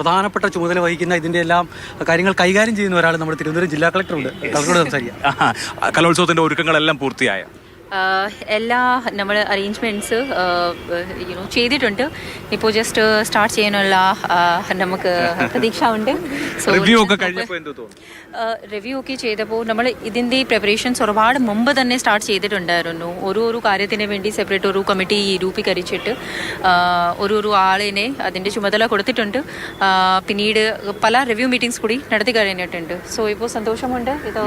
പ്രധാനപ്പെട്ട ചുമതല വഹിക്കുന്ന ഇതിന്റെ എല്ലാം കാര്യങ്ങൾ കൈകാര്യം ചെയ്യുന്ന ഒരാൾ നമ്മുടെ തിരുവനന്തപുരം ജില്ലാ കളക്ടറുണ്ട്. കളക്ടറോട് സംസാരിക്കാം. ആഹാ. കലോത്സവത്തിന്റെ ഒരുക്കങ്ങളെല്ലാം പൂർത്തിയായ. എല്ലാ നമ്മൾ അറേഞ്ച്മെന്റ്സ് യുനോ ചെയ്തിട്ടുണ്ട്. ഇപ്പോൾ ജസ്റ്റ് സ്റ്റാർട്ട് ചെയ്യാനുള്ള നമുക്ക് പ്രതീക്ഷ ഉണ്ട് റിവ്യൂ എന്ത് തോന്നുന്നു. റിവ്യൂ ഒക്കെ ചെയ്തപ്പോൾ നമ്മൾ ഇതിന്റെ പ്രിപ്പറേഷൻസ് ഒരുപാട് മുമ്പ് തന്നെ സ്റ്റാർട്ട് ചെയ്തിട്ടുണ്ടായിരുന്നു. ഓരോ ഒരു കാര്യത്തിന് വേണ്ടി സെപ്പറേറ്റ് ഒരു കമ്മിറ്റി രൂപീകരിച്ചിട്ട് ഓരോ ഒരു ഒരു ആളിനെ അതിന്റെ ചുമതല കൊടുത്തിട്ടുണ്ട്. പിന്നീട് പല റിവ്യൂ മീറ്റിംഗ്സ് കൂടി നടത്തി കഴിഞ്ഞിട്ടുണ്ട്. സോ ഇപ്പോൾ സന്തോഷമുണ്ട്. ഇത്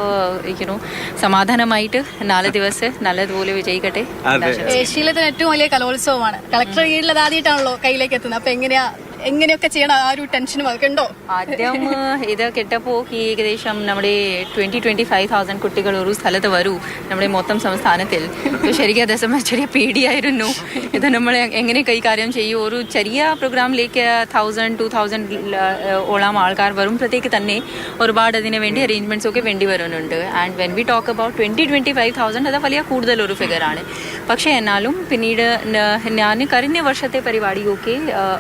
യുനോ സമാധാനമായിട്ട് നാല് ദിവസം നല്ലതുപോലെ വിജയിക്കട്ടെ? ഏഷ്യയിലത്തെ ഏറ്റവും വലിയ കലോത്സവമാണ്. കളക്ടർ കീഴിൽ അത് ആദ്യമായിട്ടാണല്ലോ കയ്യിലേക്ക് എത്തുന്നത്. അപ്പൊ എങ്ങനെയാ എങ്ങനെയൊക്കെ ചെയ്യണം? ആ ഒരു ടെൻഷനും അതൊക്കെ ഉണ്ടോ? ആദ്യം ഇത് കിട്ടപ്പോ ഏകദേശം നമ്മുടെ ട്വന്റി ട്വന്റി ഫൈവ് തൗസൻഡ് കുട്ടികൾ ഒരു സ്ഥലത്ത് വരൂ നമ്മുടെ മൊത്തം സംസ്ഥാനത്തിൽ. ശരിക്കും അതേ സമയം ചെറിയ പേടിയായിരുന്നു. ഇത് നമ്മൾ എങ്ങനെ കൈകാര്യം ചെയ്യും? ഒരു ചെറിയ പ്രോഗ്രാമിലേക്ക് തൗസൻഡ് ടു തൗസൻഡ് ഓളം ആൾക്കാർ വരുമ്പോഴത്തേക്ക് തന്നെ ഒരുപാട് അതിന് വേണ്ടി അറേഞ്ച്മെന്റ്സ് ഒക്കെ വേണ്ടി വരുന്നുണ്ട്. And when we talk about twenty twenty five thousand അത് വലിയ കൂടുതൽ ഒരു ഫിഗറാണ് പക്ഷേ എന്നാലും പിന്നീട് ഞാൻ കഴിഞ്ഞ വർഷത്തെ പരിപാടിയൊക്കെ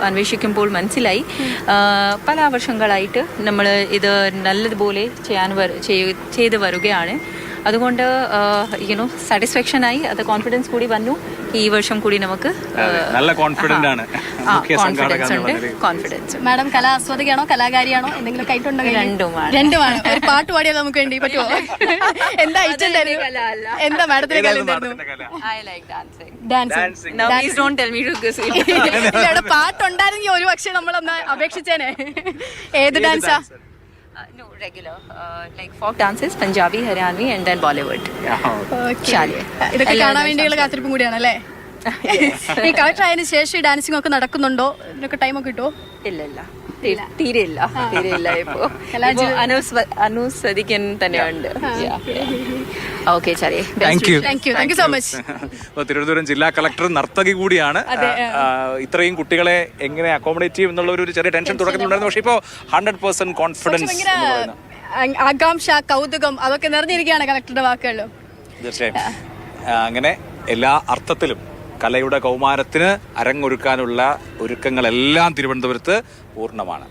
അന്വേഷിക്കുമ്പോൾ മനസ്സിലായി. പല വർഷങ്ങളായിട്ട് നമ്മൾ ഇത് നല്ലതുപോലെ ചെയ്യാൻ ചെയ്ത് വരികയാണ്. അതുകൊണ്ട് യുനോ സാറ്റിസ്ഫാക്ഷൻ ആയി അത് കോൺഫിഡൻസ് കൂടി വന്നു. ഈ വർഷം കൂടി നമുക്ക് നല്ല കോൺഫിഡന്റ് ആണ്. കോൺഫിഡൻസ് ഉണ്ട് കോൺഫിഡൻസ് മാഡം കലാ ആസ്വാദികയാണോ കലാകാരിയാണോ എന്തെങ്കിലും കൈട്ടുണ്ടോ? രണ്ടുമാണ്. രണ്ടുമാണ്. ഒരു പാട്ട് പാടിയാൽ നമുക്ക് വേണ്ടി പറ്റുമോ എന്താ എന്താ ഡാൻസിങ് ഡാൻസ് പാട്ടുണ്ടായിരുന്നെങ്കിൽ ഒരു പക്ഷേ നമ്മളൊന്ന് അപേക്ഷിച്ചേനെ. ഏത് ഡാൻസാ no, regular. Uh, like folk dances, Punjabi, Haryanvi, and then Bollywood. Shaliya. ഇതൊക്കെ കാണാൻ വേണ്ടിയുള്ള കാത്തിരിപ്പും കൂടിയാണല്ലേ? ഈ കളക്ടർ ആയതിനു ശേഷം ഈ ഡാൻസിംഗ് ഒക്കെ നടക്കുന്നുണ്ടോ? ഇതിനൊക്കെ ടൈം ഒക്കെ കിട്ടുമോ ഇല്ല ഇല്ല. തീരെയില്ല ഇല്ല. തീരെ ഇല്ല ഇപ്പോ. ഇപ്പോ അനുസ്വ- അനുസ്വദിക്കാൻ തന്നെയുണ്ട്. ഓക്കെ. ചാരി. Thank you. Thank you thank you so much Thiruvananthapuram ജില്ലാ കളക്ടർ നർത്തകി കൂടിയാണ്. ഇത്രയും കുട്ടികളെ എങ്ങനെ അക്കോമഡേറ്റ് ചെയ്യും എന്നുള്ള ഒരു ചെറിയ ടെൻഷൻ തുടക്കത്തിലുണ്ടായിരുന്നു. പക്ഷേ ഇപ്പോ ഹൺഡ്രഡ് പെർസെന്റ് കോൺഫിഡൻസ് ആകാംക്ഷ കൗതുകം അതൊക്കെ നിറഞ്ഞിരിക്കുകയാണ് കളക്ടറുടെ വാക്കുകളിലും. തീർച്ചയായും. അങ്ങനെ എല്ലാ അർത്ഥത്തിലും കലയുടെ കൗമാരത്തിന് അരങ്ങൊരുക്കാനുള്ള ഒരുക്കങ്ങളെല്ലാം തിരുവനന്തപുരത്ത് പൂർണമാണ്.